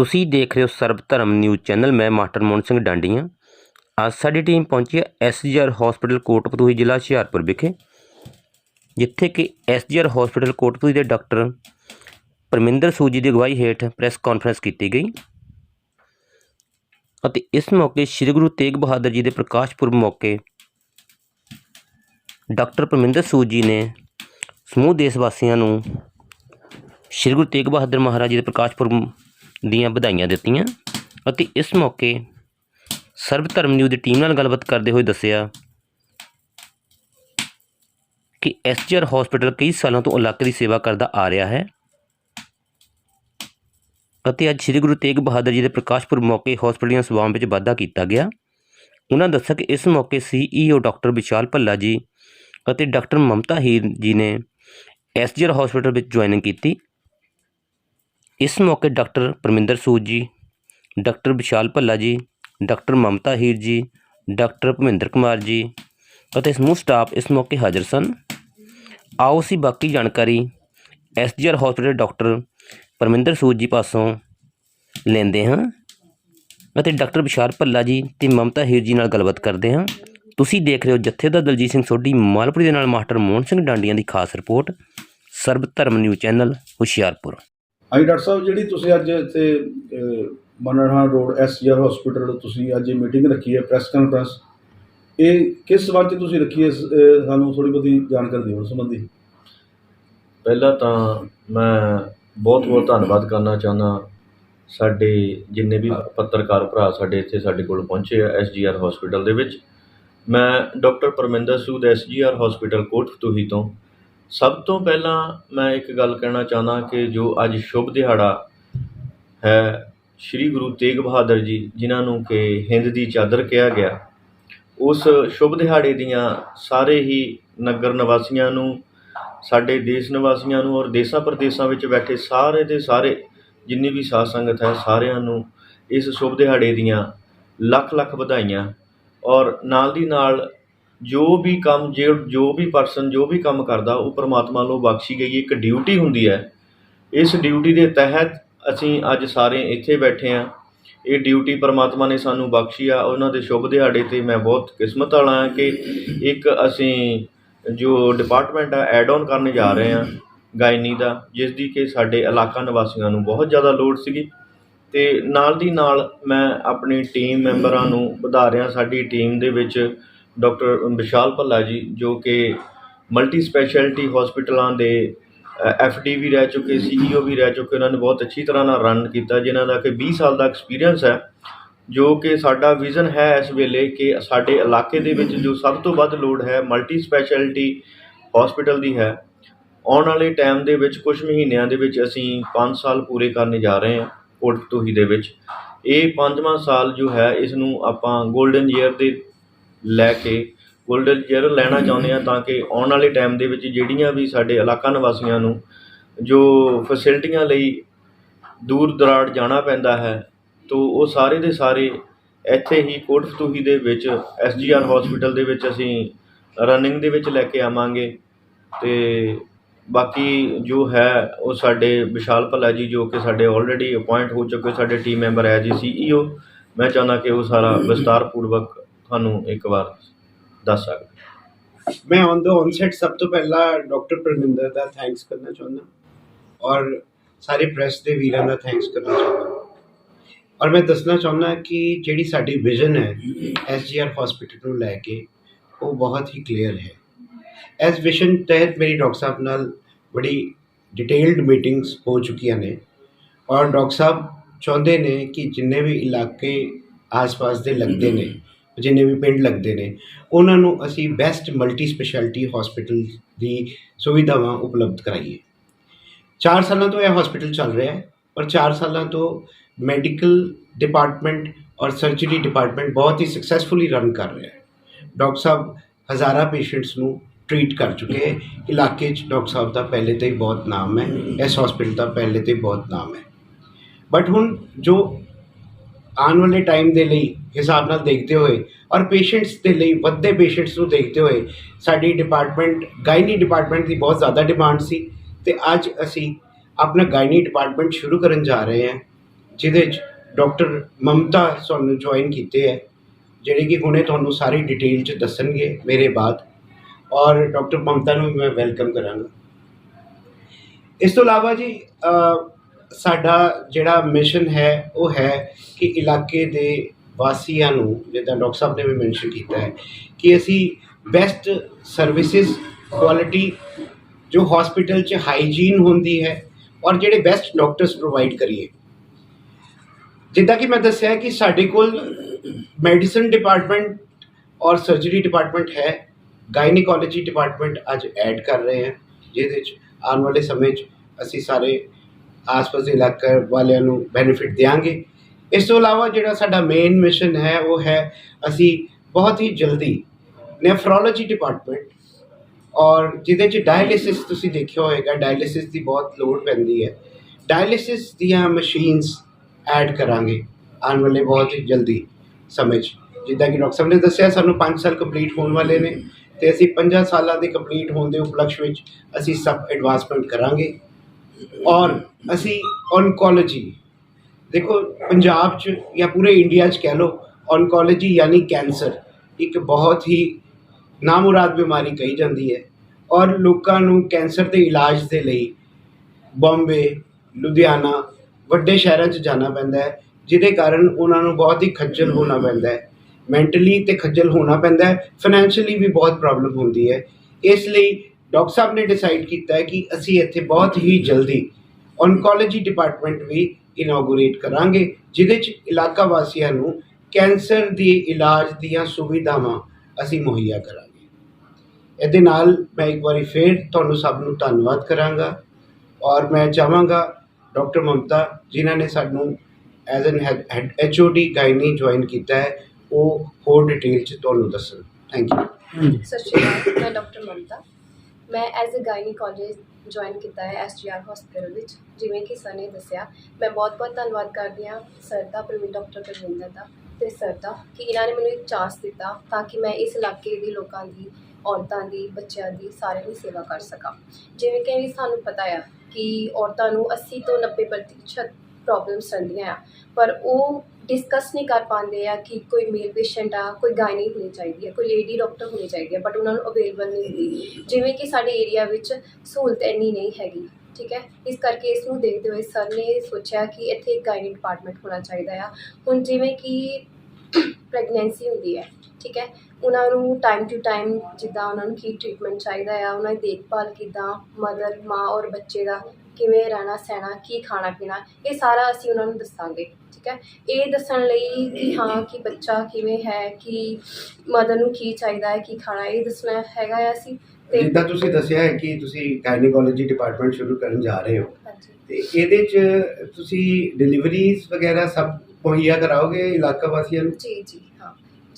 ਤੁਸੀਂ ਦੇਖ ਰਹੇ ਹੋ ਸਰਬ ਧਰਮ ਨਿਊਜ਼ ਚੈਨਲ, ਮੈਂ ਮਾਸਟਰ ਮੋਹਨ ਸਿੰਘ ਡਾਂਡੀਆਂ। ਅੱਜ ਸਾਡੀ ਟੀਮ ਪਹੁੰਚੀ ਹੈ ਐਸਜੀਆਰ ਹਸਪੀਟਲ ਕੋਟਪਤੂਹੀ ਜ਼ਿਲ੍ਹਾ ਹੁਸ਼ਿਆਰਪੁਰ ਵਿਖੇ, ਜਿੱਥੇ ਕਿ ਐਸਜੀਆਰ ਹਸਪੀਟਲ ਕੋਟਪਤੂਹੀ ਦੇ ਡਾਕਟਰ ਪਰਮਿੰਦਰ ਸੂਜੀ ਦੀ ਅਗਵਾਈ ਹੇਠ ਪ੍ਰੈਸ ਕਾਨਫਰੰਸ ਕੀਤੀ ਗਈ ਅਤੇ ਇਸ ਮੌਕੇ ਸ੍ਰੀ ਗੁਰੂ ਤੇਗ ਬਹਾਦਰ ਜੀ ਦੇ ਪ੍ਰਕਾਸ਼ ਪੁਰਬ ਮੌਕੇ ਡਾਕਟਰ ਪਰਮਿੰਦਰ ਸੂਦ ਜੀ ਨੇ ਸਮੂਹ ਦੇਸ਼ ਵਾਸੀਆਂ ਨੂੰ ਸ੍ਰੀ ਗੁਰੂ ਤੇਗ ਬਹਾਦਰ ਮਹਾਰਾਜ ਜੀ ਦੇ ਪ੍ਰਕਾਸ਼ ਪੁਰਬ ਦੀਆਂ ਵਧਾਈਆਂ ਦਿੱਤੀਆਂ ਅਤੇ ਇਸ ਮੌਕੇ ਸਰਬ ਧਰਮ ਨਿਊਜ਼ ਦੀ ਟੀਮ ਨਾਲ ਗੱਲਬਾਤ ਕਰਦੇ ਹੋਏ ਦੱਸਿਆ ਕਿ ਐਸਜੀਆਰ ਹਸਪੀਟਲ ਕਈ ਸਾਲਾਂ ਤੋਂ ਇਲਾਕੇ ਦੀ ਸੇਵਾ ਕਰਦਾ ਆ ਰਿਹਾ ਹੈ ਅਤੇ ਅੱਜ ਸ੍ਰੀ ਗੁਰੂ ਤੇਗ ਬਹਾਦਰ ਜੀ ਦੇ ਪ੍ਰਕਾਸ਼ ਪੁਰਬ ਮੌਕੇ ਹਸਪੀਟਲ ਦੀਆਂ ਸੇਵਾਵਾਂ ਵਿੱਚ ਵਾਧਾ ਕੀਤਾ ਗਿਆ। ਉਹਨਾਂ ਦੱਸਿਆ ਕਿ ਇਸ ਮੌਕੇ ਸੀਈਓ ਡਾਕਟਰ ਵਿਸ਼ਾਲ ਭੱਲਾ ਜੀ ਅਤੇ ਡਾਕਟਰ ਮਮਤਾ ਹੀਰ ਜੀ ਨੇ ਐਸਜੀਆਰ ਹਸਪੀਟਲ ਵਿੱਚ ਜੁਆਇਨਿੰਗ ਕੀਤੀ। ਇਸ ਮੌਕੇ ਡਾਕਟਰ ਪਰਮਿੰਦਰ ਸੂਦ ਜੀ, ਡਾਕਟਰ ਵਿਸ਼ਾਲ ਭੱਲਾ ਜੀ, ਡਾਕਟਰ ਮਮਤਾ ਹੀਰ ਜੀ, ਡਾਕਟਰ ਭੁਪਿੰਦਰ ਕੁਮਾਰ ਜੀ ਅਤੇ ਸਮੂਹ ਸਟਾਫ ਇਸ ਮੌਕੇ ਹਾਜ਼ਰ ਸਨ। ਆਓ ਅਸੀਂ ਬਾਕੀ ਜਾਣਕਾਰੀ SGR hospital doctor Parminder Sood ji ਪਾਸੋਂ ਲੈਂਦੇ ਹਾਂ ਅਤੇ ਡਾਕਟਰ ਵਿਸ਼ਾਲ ਭੱਲਾ ਜੀ ਤੇ ਮਮਤਾ ਹੀਰ ਜੀ ਨਾਲ ਗੱਲਬਾਤ ਕਰਦੇ ਹਾਂ। ਤੁਸੀਂ ਦੇਖ ਰਹੇ ਹੋ ਜਥੇਦਾਰ ਦਲਜੀਤ ਸਿੰਘ ਸੋਢੀ ਮਾਲਪੁਰੀ ਦੇ ਨਾਲ ਮਾਸਟਰ ਮੋਹਨ ਸਿੰਘ ਡਾਂਡੀਆਂ ਦੀ ਖਾਸ ਰਿਪੋਰਟ, ਸਰਬ ਧਰਮ ਨਿਊਜ਼ ਚੈਨਲ, ਹੁਸ਼ਿਆਰਪੁਰ। ਹਾਂਜੀ, ਡਾਕਟਰ ਸਾਹਿਬ, ਜਿਹੜੀ ਤੁਸੀਂ ਅੱਜ ਇੱਥੇ ਮਨਰਹਾ ਰੋਡ ਐਸਜੀਆਰ ਹਸਪੀਟਲ ਤੁਸੀਂ ਅੱਜ ਮੀਟਿੰਗ ਰੱਖੀ ਹੈ ਪ੍ਰੈਸ ਕਾਨਫਰੰਸ ਇਹ ਕਿਸ ਸੰਬੰਧ 'ਚ ਤੁਸੀਂ ਰੱਖੀ ਹੈ ਸਾਨੂੰ ਥੋੜੀ ਬਹੁਤੀ ਜਾਣਕਾਰੀ ਦਿਓ ਸੰਬੰਧੀ? ਪਹਿਲਾਂ ਤਾਂ ਮੈਂ ਬਹੁਤ ਬਹੁਤ ਧੰਨਵਾਦ ਕਰਨਾ ਚਾਹੁੰਦਾ ਸਾਡੇ ਜਿੰਨੇ ਵੀ ਪੱਤਰਕਾਰ ਭਰਾ ਸਾਡੇ ਇੱਥੇ ਸਾਡੇ ਕੋਲ ਪਹੁੰਚੇ ਆ ਐਸਜੀਆਰ ਹਸਪੀਟਲ ਦੇ ਵਿੱਚ। ਮੈਂ doctor Parminder Sood SGR hospital Kotfatuhi ਤੋਂ ਸਭ ਤੋਂ ਪਹਿਲਾਂ ਮੈਂ ਇੱਕ ਗੱਲ ਕਹਿਣਾ ਚਾਹੁੰਦਾ ਕਿ ਜੋ ਅੱਜ ਸ਼ੁਭ ਦਿਹਾੜਾ ਹੈ, ਸ੍ਰੀ ਗੁਰੂ ਤੇਗ ਬਹਾਦਰ ਜੀ, ਜਿਨ੍ਹਾਂ ਨੂੰ ਕਿ ਹਿੰਦ ਦੀ ਚਾਦਰ ਕਿਹਾ ਗਿਆ, ਉਸ ਸ਼ੁਭ ਦਿਹਾੜੇ ਦੀਆਂ ਸਾਰੇ ਹੀ ਨਗਰ ਨਿਵਾਸੀਆਂ ਨੂੰ, ਸਾਡੇ ਦੇਸ਼ ਨਿਵਾਸੀਆਂ ਨੂੰ ਔਰ ਦੇਸਾਂ ਪ੍ਰਦੇਸਾਂ ਵਿੱਚ ਬੈਠੇ ਸਾਰੇ ਦੇ ਸਾਰੇ, ਜਿੰਨੀ ਵੀ ਸਾਧ ਸੰਗਤ ਹੈ, ਸਾਰਿਆਂ ਨੂੰ ਇਸ ਸ਼ੁਭ ਦਿਹਾੜੇ ਦੀਆਂ ਲੱਖ ਲੱਖ ਵਧਾਈਆਂ। ਔਰ ਨਾਲ ਦੀ ਨਾਲ ਜੋ ਵੀ ਕੰਮ, ਜੇ ਜੋ ਵੀ ਪਰਸਨ ਜੋ ਵੀ ਕੰਮ ਕਰਦਾ, ਉਹ ਪਰਮਾਤਮਾ ਵੱਲੋਂ ਬਖਸ਼ੀ ਗਈ ਇੱਕ ਡਿਊਟੀ ਹੁੰਦੀ ਹੈ। ਇਸ ਡਿਊਟੀ ਦੇ ਤਹਿਤ ਅਸੀਂ ਅੱਜ ਸਾਰੇ ਇੱਥੇ ਬੈਠੇ ਹਾਂ। ਇਹ ਡਿਊਟੀ ਪਰਮਾਤਮਾ ਨੇ ਸਾਨੂੰ ਬਖਸ਼ੀ ਆ। ਉਹਨਾਂ ਦੇ ਸ਼ੁਭ ਦਿਹਾੜੇ ਤੇ ਮੈਂ ਬਹੁਤ ਕਿਸਮਤ ਵਾਲਾ ਹਾਂ ਕਿ ਇੱਕ ਅਸੀਂ ਜੋ ਡਿਪਾਰਟਮੈਂਟ ਆ ਐਡ ਆਨ ਕਰਨ ਜਾ ਰਹੇ ਹਾਂ ਗਾਇਨੀ ਦਾ, ਜਿਸ ਦੀ ਕਿ ਸਾਡੇ ਇਲਾਕਾ ਨਿਵਾਸੀਆਂ ਨੂੰ ਬਹੁਤ ਜ਼ਿਆਦਾ ਲੋੜ ਸੀਗੀ। ਤੇ ਨਾਲ ਦੀ ਨਾਲ ਮੈਂ ਆਪਣੀ ਟੀਮ ਮੈਂਬਰਾਂ ਨੂੰ ਵਧਾ ਰਿਹਾ। ਸਾਡੀ ਟੀਮ ਦੇ ਵਿੱਚ ਡਾਕਟਰ ਵਿਸ਼ਾਲ ਭੱਲਾ ਜੀ, ਜੋ ਕਿ ਮਲਟੀ ਸਪੈਸ਼ਲਿਟੀ ਹਸਪੀਟਲਾਂ ਦੇ ਡੀ ਵੀ ਰਹਿ ਚੁੱਕੇ, ਸੀਈਓ ਵੀ ਰਹਿ ਚੁੱਕੇ, ਉਹਨਾਂ ਨੇ ਬਹੁਤ ਅੱਛੀ ਤਰ੍ਹਾਂ ਨਾਲ ਰਨ ਕੀਤਾ, ਜਿਨ੍ਹਾਂ ਦਾ ਕਿ 20 ਸਾਲ ਦਾ ਐਕਸਪੀਰੀਅੰਸ ਹੈ, ਜੋ ਕਿ ਸਾਡਾ ਵਿਜ਼ਨ ਹੈ ਇਸ ਵੇਲੇ ਕਿ ਸਾਡੇ ਇਲਾਕੇ ਦੇ ਵਿੱਚ ਜੋ ਸਭ ਤੋਂ ਵੱਧ ਲੋੜ ਹੈ ਮਲਟੀ ਸਪੈਸ਼ਲਿਟੀ ਹਸਪੀਟਲ ਦੀ ਹੈ। ਆਉਣ ਵਾਲੇ ਟਾਈਮ ਦੇ ਵਿੱਚ ਕੁਝ ਮਹੀਨਿਆਂ ਦੇ ਵਿੱਚ ਅਸੀਂ 5 ਸਾਲ ਪੂਰੇ ਕਰਨ ਜਾ ਰਹੇ ਹਾਂ ਕੋਟਕਤੂਹੀ ਦੇ ਵਿੱਚ। ਇਹ ਪੰਜਵਾਂ ਸਾਲ ਜੋ ਹੈ, ਇਸ ਨੂੰ ਆਪਾਂ 골ਡਨ ਈਅਰ ਦੇ ਲੈ ਕੇ 골ਡਨ ਈਅਰ ਲੈਣਾ ਚਾਹੁੰਦੇ ਹਾਂ ਤਾਂ ਕਿ ਆਉਣ ਵਾਲੇ ਟਾਈਮ ਦੇ ਵਿੱਚ ਜਿਹੜੀਆਂ ਵੀ ਸਾਡੇ ਇਲਾਕਾ ਨਿਵਾਸੀਆਂ ਨੂੰ ਜੋ ਫੈਸਿਲਿਟੀਆਂ ਲਈ ਦੂਰ ਦਰਾੜ ਜਾਣਾ ਪੈਂਦਾ ਹੈ, ਤੋ ਉਹ ਸਾਰੇ ਦੇ ਸਾਰੇ ਇੱਥੇ ਹੀ ਕੋਟਫਤੂਹੀ ਦੇ ਵਿੱਚ ਐਸਜੀਆਰ ਹਸਪੀਟਲ ਦੇ ਵਿੱਚ ਅਸੀਂ ਰਨਿੰਗ ਦੇ ਵਿੱਚ ਲੈ ਕੇ ਆਵਾਂਗੇ। ਤੇ ਬਾਕੀ ਜੋ ਹੈ, ਉਹ ਸਾਡੇ ਵਿਸ਼ਾਲ ਭੱਲਾ ਜੀ ਜੋ ਕਿ ਸਾਡੇ ਆਲਰੇਡੀ ਅਪਾਇੰਟ ਹੋ ਚੁੱਕੇ, ਸਾਡੇ ਟੀਮ ਮੈਂਬਰ ਹੈ ਜੀ ਸੀਈਓ ਮੈਂ ਚਾਹੁੰਦਾ ਕਿ ਉਹ ਸਾਰਾ ਵਿਸਤਾਰ ਪੂਰਵਕ ਤੁਹਾਨੂੰ ਇੱਕ ਵਾਰ ਦੱਸ ਸਕਦਾ। ਮੈਂ ਔਨ ਦਾ ਔਨਸੈਟ ਸਭ ਤੋਂ ਪਹਿਲਾਂ ਡਾਕਟਰ ਪਰਮਿੰਦਰ ਦਾ ਥੈਂਕਸ ਕਰਨਾ ਚਾਹੁੰਦਾ ਔਰ ਸਾਰੇ ਪ੍ਰੈਸ ਦੇ ਵੀਰਾਂ ਦਾ ਥੈਂਕਸ ਕਰਨਾ ਚਾਹੁੰਦਾ। ਔਰ ਮੈਂ ਦੱਸਣਾ ਚਾਹੁੰਦਾ ਕਿ ਜਿਹੜੀ ਸਾਡੀ ਵਿਜ਼ਨ ਹੈ ਐਸਜੀਆਰ ਹਸਪੀਟਲ ਨੂੰ ਲੈ ਕੇ ਉਹ ਬਹੁਤ ਹੀ ਕਲੀਅਰ ਹੈ। ਇਸ ਵਿਜ਼ਨ ਤਹਿਤ ਮੇਰੀ ਡਾਕਟਰ ਸਾਹਿਬ ਨਾਲ ਬੜੀ ਡਿਟੇਲਡ ਮੀਟਿੰਗਸ ਹੋ ਚੁੱਕੀਆਂ ਨੇ ਔਰ ਡਾਕਟਰ ਸਾਹਿਬ ਚਾਹੁੰਦੇ ਨੇ ਕਿ ਜਿੰਨੇ ਵੀ ਇਲਾਕੇ ਆਸ-ਪਾਸ ਦੇ ਲੱਗਦੇ ਨੇ ਜਿੰਨੇ ਵੀ ਪਿੰਡ ਲੱਗਦੇ ਨੇ, ਉਹਨਾਂ ਨੂੰ ਅਸੀਂ ਬੈਸਟ ਮਲਟੀ ਸਪੈਸ਼ਲਿਟੀ ਹਸਪੀਟਲ ਦੀ ਸੁਵਿਧਾਵਾਂ ਉਪਲਬਧ ਕਰਾਈਏ। 4 ਸਾਲਾਂ ਤੋਂ ਇਹ ਹਸਪੀਟਲ ਚੱਲ ਰਿਹਾ ਹੈ ਔਰ 4 ਸਾਲਾਂ ਤੋਂ ਮੈਡੀਕਲ ਡਿਪਾਰਟਮੈਂਟ ਔਰ ਸਰਜਰੀ ਡਿਪਾਰਟਮੈਂਟ ਬਹੁਤ ਹੀ ਸਕਸੈਸਫੁਲੀ ਰਨ ਕਰ ਰਿਹਾ ਹੈ। ਡਾਕਟਰ ਸਾਹਿਬ ਹਜ਼ਾਰਾਂ ਪੇਸ਼ੈਂਟਸ ਨੂੰ ਟ੍ਰੀਟ ਕਰ ਚੁੱਕੇ ਹੈ। ਇਲਾਕੇ 'ਚ ਡਾਕਟਰ ਸਾਹਿਬ ਦਾ ਪਹਿਲੇ ਤੋਂ ਹੀ ਬਹੁਤ ਨਾਮ ਹੈ, ਇਸ ਹਸਪੀਟਲ ਦਾ ਪਹਿਲੇ ਤੋਂ ਹੀ ਬਹੁਤ ਨਾਮ ਹੈ। ਬਟ ਹੁਣ ਜੋ ਆਉਣ ਵਾਲੇ ਟਾਈਮ ਦੇ ਲਈ ਹਿਸਾਬ ਨਾਲ ਦੇਖਦੇ ਹੋਏ ਔਰ ਪੇਸ਼ੈਂਟਸ ਦੇ ਲਈ ਵੱਧਦੇ ਪੇਸ਼ੈਂਟਸ ਨੂੰ ਦੇਖਦੇ ਹੋਏ ਸਾਡੀ ਡਿਪਾਰਟਮੈਂਟ ਗਾਇਨੀ ਡਿਪਾਰਟਮੈਂਟ ਦੀ ਬਹੁਤ ਜ਼ਿਆਦਾ ਡਿਮਾਂਡ ਸੀ ਤੇ ਅੱਜ ਅਸੀਂ ਆਪਣਾ ਗਾਇਨੀ ਡਿਪਾਰਟਮੈਂਟ ਸ਼ੁਰੂ ਕਰਨ ਜਾ ਰਹੇ ਹਾਂ, ਜਿਹਦੇ 'ਚ ਡਾਕਟਰ ਮਮਤਾ ਸਾਨੂੰ ਜੁਆਇਨ ਕੀਤੇ ਹੈ, ਜਿਹੜੇ ਕਿ ਹੁਣੇ ਤੁਹਾਨੂੰ ਸਾਰੀ ਡਿਟੇਲ 'ਚ ਦੱਸਣਗੇ ਮੇਰੇ ਬਾਅਦ ਔਰ ਡਾਕਟਰ ਮਮਤਾ ਨੂੰ ਮੈਂ ਵੈਲਕਮ ਕਰਾਂਗਾ। ਇਸ ਤੋਂ ਇਲਾਵਾ ਜੀ ਸਾਡਾ ਜਿਹੜਾ ਮਿਸ਼ਨ ਹੈ, ਉਹ ਹੈ ਕਿ ਇਲਾਕੇ ਦੇ ਵਾਸੀਆਂ ਨੂੰ, ਜਿੱਦਾਂ ਡਾਕਟਰ ਸਾਹਿਬ ਨੇ ਵੀ ਮੈਂਸ਼ਨ ਕੀਤਾ ਹੈ, ਕਿ ਅਸੀਂ ਬੈਸਟ ਸਰਵਿਸਿਜ਼ ਕੁਆਲਿਟੀ ਜੋ ਹਸਪੀਟਲ 'ਚ ਹਾਈਜੀਨ ਹੁੰਦੀ ਹੈ, ਔਰ ਜਿਹੜੇ ਬੈਸਟ ਡਾਕਟਰਸ ਪ੍ਰੋਵਾਈਡ ਕਰੀਏ। ਜਿੱਦਾਂ ਕਿ ਮੈਂ ਦੱਸਿਆ ਕਿ ਸਾਡੇ ਕੋਲ ਮੈਡੀਸਨ ਡਿਪਾਰਟਮੈਂਟ ਔਰ ਸਰਜਰੀ ਡਿਪਾਰਟਮੈਂਟ ਹੈ ਗਾਇਨੀਕੋਲੋਜੀ ਡਿਪਾਰਟਮੈਂਟ ਅੱਜ ਐਡ ਕਰ ਰਹੇ ਹਾਂ, ਜਿਹਦੇ 'ਚ ਆਉਣ ਵਾਲੇ ਸਮੇਂ 'ਚ ਅਸੀਂ ਸਾਰੇ ਆਸ-ਪਾਸ ਦੇ ਇਲਾਕੇ ਵਾਲਿਆਂ ਨੂੰ ਬੈਨੀਫਿਟ ਦਿਆਂਗੇ। ਇਸ ਤੋਂ ਇਲਾਵਾ ਜਿਹੜਾ ਸਾਡਾ ਮੇਨ ਮਿਸ਼ਨ ਹੈ, ਉਹ ਹੈ ਅਸੀਂ ਬਹੁਤ ਹੀ ਜਲਦੀ ਨੈਫਰੋਲੋਜੀ ਡਿਪਾਰਟਮੈਂਟ ਔਰ ਜਿਹਦੇ 'ਚ ਡਾਇਲਿਸਿਸ ਤੁਸੀਂ ਦੇਖਿਆ ਹੋਵੇਗਾ ਡਾਇਲਿਸਿਸ ਦੀ ਬਹੁਤ ਲੋੜ ਪੈਂਦੀ ਹੈ। ਡਾਇਲਿਸਿਸ ਦੀਆਂ ਮਸ਼ੀਨਸ ਐਡ ਕਰਾਂਗੇ ਆਉਣ ਵਾਲੇ ਬਹੁਤ ਹੀ ਜਲਦੀ ਸਮੇਂ 'ਚ। ਜਿੱਦਾਂ ਕਿ ਡਾਕਟਰ ਸਾਹਿਬ ਨੇ ਦੱਸਿਆ, ਸਾਨੂੰ 5 ਸਾਲ ਕੰਪਲੀਟ ਹੋਣ ਵਾਲੇ ਨੇ ਤੇ ਅਸੀਂ 5 ਸਾਲਾਂ ਦੇ ਕੰਪਲੀਟ ਹੋਣ ਦੇ ਉਪਲਕਸ਼ ਵਿੱਚ ਅਸੀਂ ਸਭ ਐਡਵਾਂਸਮੈਂਟ ਕਰਾਂਗੇ। ਔਰ ਅਸੀਂ ਔਨਕੋਲੋਜੀ ਦੇਖੋ ਪੰਜਾਬ 'ਚ ਜਾਂ ਪੂਰੇ ਇੰਡੀਆ 'ਚ ਕਹਿ ਲਓ ਔਨਕੋਲੋਜੀ ਯਾਨੀ ਕੈਂਸਰ ਇੱਕ ਬਹੁਤ ਹੀ ਨਾਮੁਰਾਦ ਬਿਮਾਰੀ ਕਹੀ ਜਾਂਦੀ ਹੈ। ਔਰ ਲੋਕਾਂ ਨੂੰ ਕੈਂਸਰ ਦੇ ਇਲਾਜ ਦੇ ਲਈ ਬੰਬੇ ਲੁਧਿਆਣਾ ਵੱਡੇ ਸ਼ਹਿਰਾਂ 'ਚ ਜਾਣਾ ਪੈਂਦਾ ਹੈ, ਜਿਹਦੇ ਕਾਰਨ ਉਹਨਾਂ ਨੂੰ ਬਹੁਤ ਹੀ ਖੱਜਲ ਹੋਣਾ ਪੈਂਦਾ ਹੈ। ਮੈਂਟਲੀ ਤੇ ਖੱਜਲ ਹੋਣਾ ਪੈਂਦਾ ਹੈ ਫਾਈਨੈਂਸ਼ੀਅਲੀ ਵੀ ਬਹੁਤ ਪ੍ਰੋਬਲਮ ਹੁੰਦੀ ਹੈ। ਇਸ ਲਈ ਡਾਕਟਰ ਸਾਹਿਬ ਨੇ ਡਿਸਾਈਡ ਕੀਤਾ ਹੈ ਕਿ ਅਸੀਂ ਇੱਥੇ ਬਹੁਤ ਹੀ ਜਲਦੀ ਔਨਕੋਲੋਜੀ ਡਿਪਾਰਟਮੈਂਟ ਵੀ ਇਨੋਗੂਰੇਟ ਕਰਾਂਗੇ ਜਿਹਦੇ 'ਚ ਇਲਾਕਾ ਵਾਸੀਆਂ ਨੂੰ ਕੈਂਸਰ ਦੀ ਇਲਾਜ ਦੀਆਂ ਸੁਵਿਧਾਵਾਂ ਅਸੀਂ ਮੁਹੱਈਆ ਕਰਾਂਗੇ। ਇਹਦੇ ਨਾਲ ਮੈਂ ਇੱਕ ਵਾਰੀ ਫੇਰ ਤੁਹਾਨੂੰ ਸਭ ਨੂੰ ਧੰਨਵਾਦ ਕਰਾਂਗਾ ਔਰ ਮੈਂ ਚਾਹਾਂਗਾ ਡਾਕਟਰ ਮਮਤਾ ਜਿਨ੍ਹਾਂ ਨੇ ਸਾਨੂੰ as an H O D gynae join ਕੀਤਾ ਹੈ ਉਹ ਹੋਰ ਡਿਟੇਲ 'ਚ ਤੁਹਾਨੂੰ ਦੱਸਣ। ਥੈਂਕ ਯੂ ਸਤਿ ਸ਼੍ਰੀ ਅਕਾਲ ਮੈਂ ਡਾਕਟਰ ਮਮਤਾ। ਮੈਂ ਐਜ਼ ਅ ਗਾਇਨੀਕੋਲੋਜਿਸਟ ਜੁਆਇਨ ਕੀਤਾ ਹੈ ਐਸਜੀਆਰ ਹਸਪੀਟਲ ਵਿੱਚ, ਜਿਵੇਂ ਕਿ ਸਰ ਨੇ ਦੱਸਿਆ। ਮੈਂ ਬਹੁਤ ਬਹੁਤ ਧੰਨਵਾਦ ਕਰਦੀ ਹਾਂ ਸਰ ਦਾ, ਪ੍ਰਵੀਨ ਡਾਕਟਰ ਪ੍ਰਵਿੰਦਰ ਦਾ ਤੇ ਸਰ ਦਾ ਕਿ ਇਹਨਾਂ ਨੇ ਮੈਨੂੰ ਇੱਕ ਚਾਂਸ ਦਿੱਤਾ ਤਾਂ ਕਿ ਮੈਂ ਇਸ ਇਲਾਕੇ ਦੇ ਲੋਕਾਂ ਦੀ, ਔਰਤਾਂ ਦੀ, ਬੱਚਿਆਂ ਦੀ ਸਾਰਿਆਂ ਦੀ ਸੇਵਾ ਕਰ ਸਕਾਂ। ਜਿਵੇਂ ਕਿ ਸਾਨੂੰ ਪਤਾ ਆ ਕਿ ਔਰਤਾਂ ਨੂੰ 80 ਤੋਂ 90% ਪ੍ਰੋਬਲਮਸ ਰਹਿੰਦੀਆਂ ਆ, ਪਰ ਉਹ ਡਿਸਕਸ ਨਹੀਂ ਕਰ ਪਾਉਂਦੇ ਆ ਕਿ ਕੋਈ ਮੇਲ ਪੇਸ਼ੈਂਟ ਆ, ਕੋਈ ਗਾਇਨੀ ਹੋਣੀ ਚਾਹੀਦੀ ਹੈ ਕੋਈ ਲੇਡੀ ਡਾਕਟਰ ਹੋਣੀ ਚਾਹੀਦੀ ਹੈ ਬਟ ਉਹਨਾਂ ਨੂੰ ਅਵੇਲੇਬਲ ਨਹੀਂ ਹੁੰਦੀ। ਜਿਵੇਂ ਕਿ ਸਾਡੇ ਏਰੀਆ ਵਿੱਚ ਸਹੂਲਤ ਇੰਨੀ ਨਹੀਂ ਹੈਗੀ, ਠੀਕ ਹੈ? ਇਸ ਕਰਕੇ ਇਸ ਨੂੰ ਦੇਖਦੇ ਹੋਏ ਸਰ ਨੇ ਸੋਚਿਆ ਕਿ ਇੱਥੇ ਇੱਕ ਗਾਇਨੀ ਡਿਪਾਰਟਮੈਂਟ ਹੋਣਾ ਚਾਹੀਦਾ ਆ। ਹੁਣ ਜਿਵੇਂ ਕਿ ਪ੍ਰੈਗਨੈਂਸੀ ਹੁੰਦੀ ਹੈ, ਠੀਕ ਹੈ? ਉਹਨਾਂ ਨੂੰ ਟਾਈਮ ਟੂ ਟਾਈਮ ਜਿੱਦਾਂ ਉਹਨਾਂ ਨੂੰ ਕੀ ਟ੍ਰੀਟਮੈਂਟ ਚਾਹੀਦਾ ਆ, ਉਹਨਾਂ ਦੀ ਦੇਖਭਾਲ ਕਿੱਦਾਂ ਮਦਰ ਮਾਂ ਔਰ ਬੱਚੇ ਦਾ ਕਿਵੇਂ ਰਹਿਣਾ ਸਹਿਣਾ ਕੀ ਖਾਣਾ ਪੀਣਾ ਇਹ ਸਾਰਾ ਅਸੀਂ ਉਹਨਾਂ ਨੂੰ ਦੱਸਾਂਗੇ ਠੀਕ ਹੈ? ਇਹ ਦੱਸਣ ਲਈ ਕਿ ਹਾਂ ਕਿ ਬੱਚਾ ਕਿਵੇਂ ਹੈ ਕਿ ਮਦਰ ਨੂੰ ਕੀ ਚਾਹੀਦਾ ਹੈ ਕੀ ਖਾਣਾ ਇਹ ਦੱਸਣਾ ਹੈਗਾ ਆ ਅਸੀਂ। ਤੇ ਜਿੱਦਾਂ ਤੁਸੀਂ ਦੱਸਿਆ ਹੈ ਕਿ ਤੁਸੀਂ ਗਾਇਨੀਕੋਲੋਜੀ ਡਿਪਾਰਟਮੈਂਟ ਸ਼ੁਰੂ ਕਰਨ ਜਾ ਰਹੇ ਹੋ। ਹਾਂਜੀ। ਤੇ ਇਹਦੇ 'ਚ ਤੁਸੀਂ ਡਿਲੀਵਰੀਜ਼ ਵਗੈਰਾ ਸਭ ਮੁਹੱਈਆ ਕਰਾਓਗੇ ਇਲਾਕਾ ਵਾਸੀਆਂ ਨੂੰ? ਜੀ ਜੀ।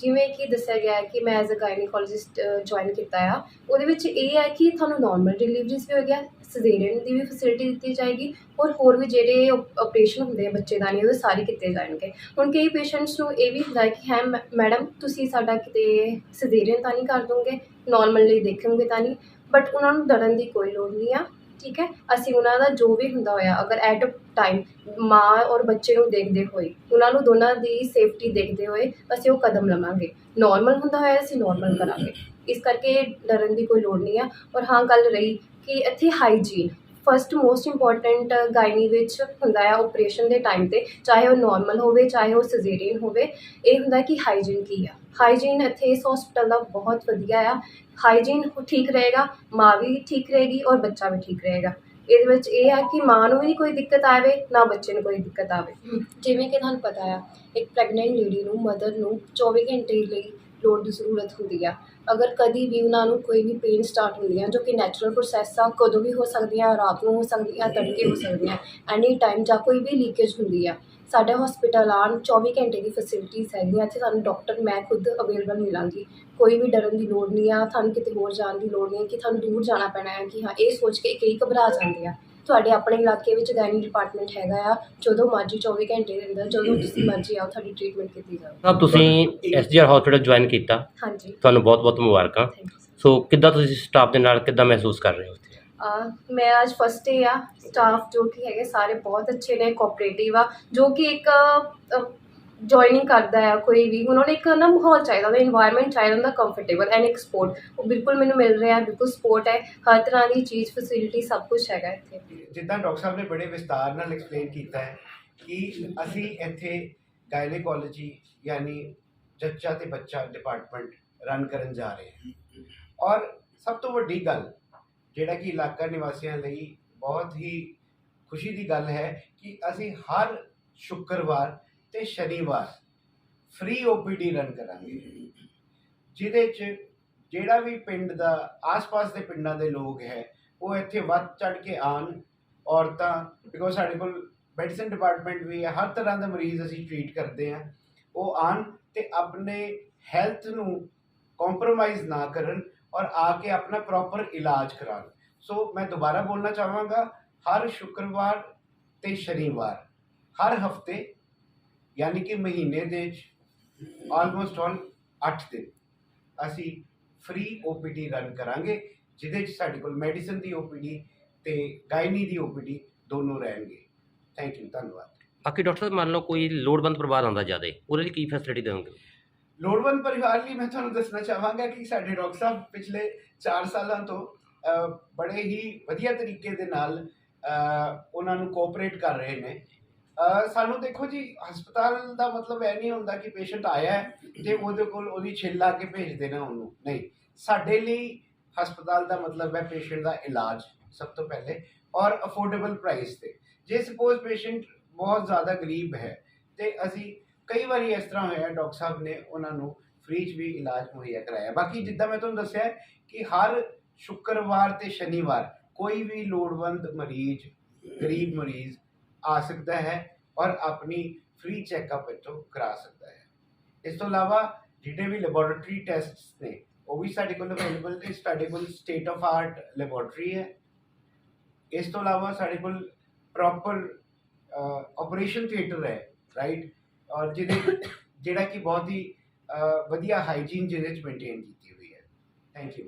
ਜਿਵੇਂ ਕਿ ਦੱਸਿਆ ਗਿਆ ਹੈ ਕਿ ਮੈਂ ਐਜ਼ ਅ ਗਾਇਨੀਕੋਲੋਜਿਸਟ ਜੁਆਇਨ ਕੀਤਾ ਆ। ਉਹਦੇ ਵਿੱਚ ਇਹ ਹੈ ਕਿ ਤੁਹਾਨੂੰ ਨਾਰਮਲ ਡਿਲੀਵਰੀਜ਼ ਵੀ ਹੋ ਗਿਆ ਸਜ਼ੇਰੀਅਨ ਦੀ ਵੀ ਫੈਸਿਲਿਟੀ ਦਿੱਤੀ ਜਾਏਗੀ, ਔਰ ਹੋਰ ਵੀ ਜਿਹੜੇ ਆਪਰੇਸ਼ਨ ਹੁੰਦੇ ਆ ਬੱਚੇਦਾਨੀ ਉਹਦੇ ਸਾਰੇ ਕੀਤੇ ਜਾਣਗੇ। ਹੁਣ ਕਈ ਪੇਸ਼ੈਂਟਸ ਨੂੰ ਇਹ ਵੀ ਹੁੰਦਾ ਕਿ ਹੈ, ਮੈ- ਮੈਡਮ, ਤੁਸੀਂ ਸਾਡਾ ਕਿਤੇ ਸਜ਼ੇਰੀਅਨ ਤਾਂ ਨਹੀਂ ਕਰ ਦੋਗੇ ਨਾਰਮਲ ਲਈ ਦੇਖੋਗੇ ਤਾਂ ਨਹੀਂ ਬਟ ਉਹਨਾਂ ਨੂੰ ਡਰਨ ਦੀ ਕੋਈ ਲੋੜ ਨਹੀਂ ਆ। ਠੀਕ ਹੈ? ਅਸੀਂ ਉਹਨਾਂ ਦਾ ਜੋ ਵੀ ਹੁੰਦਾ ਹੋਇਆ, ਅਗਰ ਐਟ ਅ ਟਾਈਮ ਮਾਂ ਔਰ ਬੱਚੇ ਨੂੰ ਦੇਖਦੇ ਹੋਏ, ਉਹਨਾਂ ਨੂੰ ਦੋਨਾਂ ਦੀ ਸੇਫਟੀ ਦੇਖਦੇ ਹੋਏ ਅਸੀਂ ਉਹ ਕਦਮ ਲਵਾਂਗੇ। ਨਾਰਮਲ ਹੁੰਦਾ ਹੋਇਆ, ਅਸੀਂ ਨਾਰਮਲ ਕਰਾਂਗੇ। ਇਸ ਕਰਕੇ ਡਰਨ ਦੀ ਕੋਈ ਲੋੜ ਨਹੀਂ ਆ। ਔਰ ਹਾਂ, ਗੱਲ ਰਹੀ ਕਿ ਇੱਥੇ hygiene first most important gynae ਵਿੱਚ ਹੁੰਦਾ ਆ ਆਪਰੇਸ਼ਨ ਦੇ ਟਾਈਮ ਤੇ, ਚਾਹੇ ਉਹ ਨਾਰਮਲ ਹੋਵੇ, ਚਾਹੇ ਉਹ ਸਜ਼ੇਰੀਅਨ ਹੋਵੇ, ਇਹ ਹੁੰਦਾ ਕਿ ਹਾਈਜੀਨ ਕੀ ਆ। ਹਾਈਜੀਨ ਇੱਥੇ ਇਸ ਹਸਪੀਟਲ ਦਾ ਬਹੁਤ ਵਧੀਆ ਆ। ਹਾਈਜੀਨ ਠੀਕ ਰਹੇਗਾ, ਮਾਂ ਵੀ ਠੀਕ ਰਹੇਗੀ ਔਰ ਬੱਚਾ ਵੀ ਠੀਕ ਰਹੇਗਾ। ਇਹਦੇ ਵਿੱਚ ਇਹ ਆ ਕਿ ਮਾਂ ਨੂੰ ਵੀ ਨਹੀਂ ਕੋਈ ਦਿੱਕਤ ਆਵੇ, ਨਾ ਬੱਚੇ ਨੂੰ ਕੋਈ ਦਿੱਕਤ ਆਵੇ। ਜਿਵੇਂ ਕਿ ਤੁਹਾਨੂੰ ਪਤਾ ਆ, ਇੱਕ ਪ੍ਰੈਗਨੈਂਟ ਲੇਡੀ ਨੂੰ ਮਦਰ ਨੂੰ 24 ਘੰਟੇ ਲਈ ਲੋੜ ਦੀ ਜ਼ਰੂਰਤ ਹੁੰਦੀ ਆ। ਅਗਰ ਕਦੀ ਵੀ ਉਹਨਾਂ ਨੂੰ ਕੋਈ ਵੀ ਪੇਨ ਸਟਾਰਟ ਹੁੰਦੀ ਆ, ਜੋ ਕਿ ਨੈਚੁਰਲ ਪ੍ਰੋਸੈਸ ਆ, ਕਦੋਂ ਵੀ ਹੋ ਸਕਦੀਆਂ, ਰਾਤ ਨੂੰ ਹੋ ਸਕਦੀਆਂ, ਤੜਕੇ ਹੋ ਸਕਦੀਆਂ ਐਨੀ ਟਾਈਮ ਜਾਂ ਕੋਈ ਵੀ ਲੀਕੇਜ ਹੁੰਦੀ ਆ ਸਾਡੇ ਹਸਪੀਟਲ ਆਉਣ 24 ਘੰਟੇ ਦੀ ਫੈਸਿਲਿਟੀਜ਼ ਹੈਗੀਆਂ ਇੱਥੇ ਸਾਨੂੰ ਡਾਕਟਰ ਮੈਂ ਖੁਦ ਅਵੇਲੇਬਲ ਮਿਲਾਂਗੀ ਕੋਈ ਵੀ ਡਰਨ ਦੀ ਲੋੜ ਨਹੀਂ ਆ ਤੁਹਾਨੂੰ ਕਿਤੇ ਹੋਰ ਜਾਣ ਦੀ ਲੋੜ ਨਹੀਂ ਕਿ ਤੁਹਾਨੂੰ ਦੂਰ ਜਾਣਾ ਪੈਣਾ ਹੈ ਕਿ ਹਾਂ ਇਹ ਸੋਚ ਕੇ ਕਈ ਘਬਰਾ ਜਾਂਦੇ ਆ। ਤੁਹਾਡੇ ਆਪਣੇ ਇਲਾਕੇ ਵਿੱਚ ਗਾਇਨੀ ਡਿਪਾਰਟਮੈਂਟ ਹੈਗਾ ਆ ਜਦੋਂ ਮਰਜ਼ੀ 24 ਘੰਟੇ ਦੇ ਅੰਦਰ ਜਦੋਂ ਤੁਸੀਂ ਮਰਜ਼ੀ ਆਓ ਤੁਹਾਡੀ ਟ੍ਰੀਟਮੈਂਟ ਕੀਤੀ ਜਾਵੇ। ਸਾਹਿਬ ਤੁਸੀਂ ਐਸਜੀਆਰ ਹਸਪੀਟਲ ਜੁਆਇਨ ਕੀਤਾ। ਹਾਂਜੀ। ਤੁਹਾਨੂੰ ਬਹੁਤ-ਬਹੁਤ ਮੁਬਾਰਕਾਂ। ਥੈਂਕ ਯੂ ਸੋ ਕਿੱਦਾਂ ਤੁਸੀਂ ਸਟਾਫ ਦੇ ਨਾਲ ਕਿੱਦਾਂ ਮਹਿਸੂਸ ਕਰ ਰਹੇ ਹੋ ਮੈਂ ਅੱਜ ਫਸਟ ਡੇ ਆ ਸਟਾਫ ਜੋ ਕਿ ਹੈਗੇ ਸਾਰੇ ਬਹੁਤ ਅੱਛੇ ਨੇ ਕੋਆਪਰੇਟਿਵ ਆ, ਜੋ ਕਿ ਇੱਕ ਜੁਆਇਨਿੰਗ ਕਰਦਾ ਆ ਕੋਈ ਵੀ, ਉਹਨਾਂ ਨੂੰ ਇੱਕ ਨਾ ਮਾਹੌਲ ਚਾਹੀਦਾ ਹੁੰਦਾ ਇਨਵਾਇਰਨਮੈਂਟ ਚਾਹੀਦਾ ਹੁੰਦਾ ਕੰਫਰਟੇਬਲ ਐਂਡ ਇੱਕ ਸਪੋਰਟ ਉਹ ਬਿਲਕੁਲ ਮੈਨੂੰ ਮਿਲ ਰਿਹਾ, ਬਿਲਕੁਲ ਸਪੋਰਟ ਹੈ, ਹਰ ਤਰ੍ਹਾਂ ਦੀ ਚੀਜ਼ ਫੈਸਿਲਿਟੀ ਸਭ ਕੁਝ ਹੈਗਾ ਇੱਥੇ। ਜਿੱਦਾਂ ਡਾਕਟਰ ਸਾਹਿਬ ਨੇ ਬੜੇ ਵਿਸਤਾਰ ਨਾਲ ਐਕਸਪਲੇਨ ਕੀਤਾ ਹੈ ਕਿ ਅਸੀਂ ਇੱਥੇ ਗਾਇਨੇਕੋਲੋਜੀ ਯਾਨੀ ਜੱਚਾ ਤੇ ਬੱਚਾ ਡਿਪਾਰਟਮੈਂਟ ਰਨ ਕਰਨ ਜਾ ਰਹੇ ਹਾਂ। ਔਰ ਸਭ ਤੋਂ ਵੱਡੀ ਗੱਲ ਜਿਹੜਾ ਕਿ ਇਲਾਕਾ ਨਿਵਾਸੀਆਂ ਲਈ ਬਹੁਤ ਹੀ ਖੁਸ਼ੀ ਦੀ ਗੱਲ ਹੈ ਕਿ ਅਸੀਂ ਹਰ ਸ਼ੁੱਕਰਵਾਰ ਤੇ ਸ਼ਨੀਵਾਰ ਫ੍ਰੀ ਓਪੀਡੀ ਰਨ ਕਰਾਂਗੇ। ਜਿਹਦੇ 'ਚ ਜਿਹੜਾ ਵੀ ਪਿੰਡ ਦਾ, ਆਸ-ਪਾਸ ਦੇ ਪਿੰਡਾਂ ਦੇ ਲੋਕ ਹੈ, ਉਹ ਇੱਥੇ ਵੱਧ ਚੜ ਕੇ ਆਣ ਔਰਤਾਂ ਬਿਕੋਜ਼ ਸਾਡੇ ਕੋਲ ਮੈਡੀਸਨ ਡਿਪਾਰਟਮੈਂਟ ਵੀ ਹੈ, ਹਰ ਤਰ੍ਹਾਂ ਦਾ ਮਰੀਜ਼ ਅਸੀਂ ਟ੍ਰੀਟ ਕਰਦੇ ਹਾਂ। ਉਹ ਆਣ ਤੇ ਆਪਣੇ ਹੈਲਥ ਨੂੰ ਕੰਪਰੋਮਾਈਜ਼ ਨਾ ਕਰਨ ਔਰ ਆ ਕੇ ਆਪਣਾ ਪ੍ਰੋਪਰ ਇਲਾਜ ਕਰਾਉਣ ਸੋ ਮੈਂ ਦੁਬਾਰਾ ਬੋਲਣਾ ਚਾਹਾਂਗਾ ਹਰ ਸ਼ੁੱਕਰਵਾਰ ਤੇ ਸ਼ਨੀਵਾਰ ਹਰ ਹਫ਼ਤੇ ਯਾਨੀ ਕਿ ਮਹੀਨੇ ਦੇ ਆਲਮੋਸਟ ਆਲ 8 ਦਿਨ ਅਸੀਂ ਫ੍ਰੀ ਓਪੀਡੀ ਰਨ ਕਰਾਂਗੇ ਜਿਹਦੇ 'ਚ ਸਾਡੇ ਕੋਲ ਮੈਡੀਸਨ ਦੀ ਓਪੀਡੀ ਤੇ ਗਾਇਨੀ ਦੀ ਓਪੀਡੀ ਦੋਨੋਂ ਰਹਿਣਗੇ ਥੈਂਕ ਯੂ ਧੰਨਵਾਦ ਬਾਕੀ ਡਾਕਟਰ ਸਾਹਿਬ ਮੰਨ ਲਓ ਕੋਈ ਲੋੜਵੰਦ ਪਰਿਵਾਰ ਆਉਂਦਾ ਜ਼ਿਆਦਾ ਉਹਦੇ ਲਈ ਕੀ ਫੈਸਿਲਿਟੀ ਦੇਵੋਗੇ ਲੋੜਵੰਦ ਪਰਿਵਾਰ ਲਈ ਮੈਂ ਤੁਹਾਨੂੰ ਦੱਸਣਾ ਚਾਹਾਂਗਾ ਕਿ ਸਾਡੇ ਡਾਕਟਰ ਸਾਹਿਬ ਪਿਛਲੇ 4 ਸਾਲਾਂ ਤੋਂ ਬੜੇ ਹੀ ਵਧੀਆ ਤਰੀਕੇ ਦੇ ਨਾਲ ਉਹਨਾਂ ਨੂੰ ਕੋਆਪਰੇਟ ਕਰ ਰਹੇ ਨੇ। ਸਾਨੂੰ ਦੇਖੋ ਜੀ, ਹਸਪਤਾਲ ਦਾ ਮਤਲਬ ਇਹ ਨਹੀਂ ਹੁੰਦਾ ਕਿ ਪੇਸ਼ੈਂਟ ਆਇਆ ਹੈ ਤੇ ਉਹਦੇ ਕੋਲ ਉਹਦੀ ਛਿੱਲ ਲਾ ਕੇ ਭੇਜ ਦੇਣਾ ਉਹਨੂੰ। ਨਹੀਂ, ਸਾਡੇ ਲਈ ਹਸਪਤਾਲ ਦਾ ਮਤਲਬ ਹੈ ਪੇਸ਼ੈਂਟ ਦਾ ਇਲਾਜ ਸਭ ਤੋਂ ਪਹਿਲੇ ਔਰ ਅਫੋਰਡੇਬਲ ਪ੍ਰਾਈਸ ਤੇ। ਜੇ ਸਪੋਜ਼ ਪੇਸ਼ੈਂਟ ਬਹੁਤ ਜ਼ਿਆਦਾ ਗਰੀਬ ਹੈ ਤੇ ਅਸੀਂ ਕਈ ਵਾਰੀ ਇਸ ਤਰ੍ਹਾਂ ਹੋਇਆ ਡਾਕਟਰ ਸਾਹਿਬ ਨੇ ਉਹਨਾਂ ਨੂੰ ਫ੍ਰੀ 'ਚ ਵੀ ਇਲਾਜ ਮੁਹੱਈਆ ਕਰਾਇਆ। ਬਾਕੀ ਜਿੱਦਾਂ ਮੈਂ ਤੁਹਾਨੂੰ ਦੱਸਿਆ ਕਿ ਹਰ ਸ਼ੁੱਕਰਵਾਰ ਤੇ ਸ਼ਨੀਵਾਰ ਕੋਈ ਵੀ ਲੋੜਵੰਦ ਮਰੀਜ਼ ਗਰੀਬ ਮਰੀਜ਼ ਆ ਸਕਦਾ ਹੈ ਔਰ ਆਪਣੀ ਫ੍ਰੀ ਚੈੱਕਅਪ ਇੱਥੋਂ ਕਰਾ ਸਕਦਾ ਹੈ। ਇਸ ਤੋਂ ਇਲਾਵਾ ਜਿਹੜੇ ਵੀ ਲੈਬੋਰੇਟਰੀ ਟੈਸਟਸ ਨੇ ਉਹ ਵੀ ਸਾਡੇ ਕੋਲ ਅਵੇਲੇਬਲ ਨੇ। ਸਾਡੇ ਕੋਲ ਸਟੇਟ ਆਫ ਆਰਟ ਲੈਬੋਰੇਟਰੀ ਹੈ। ਇਸ ਤੋਂ ਇਲਾਵਾ ਸਾਡੇ ਕੋਲ ਪ੍ਰੋਪਰ ਆਪਰੇਸ਼ਨ ਥੀਏਟਰ ਹੈ ਰਾਈਟ? ਔਰ ਜਿਹਦੇ ਜਿਹੜਾ ਕਿ ਬਹੁਤ ਹੀ ਵਧੀਆ ਹਾਈਜੀਨ ਜਿਹਦੇ ਚ ਮੇਨਟੇਨ ਕੀਤੀ ਹੋਈ ਹੈ। Thank you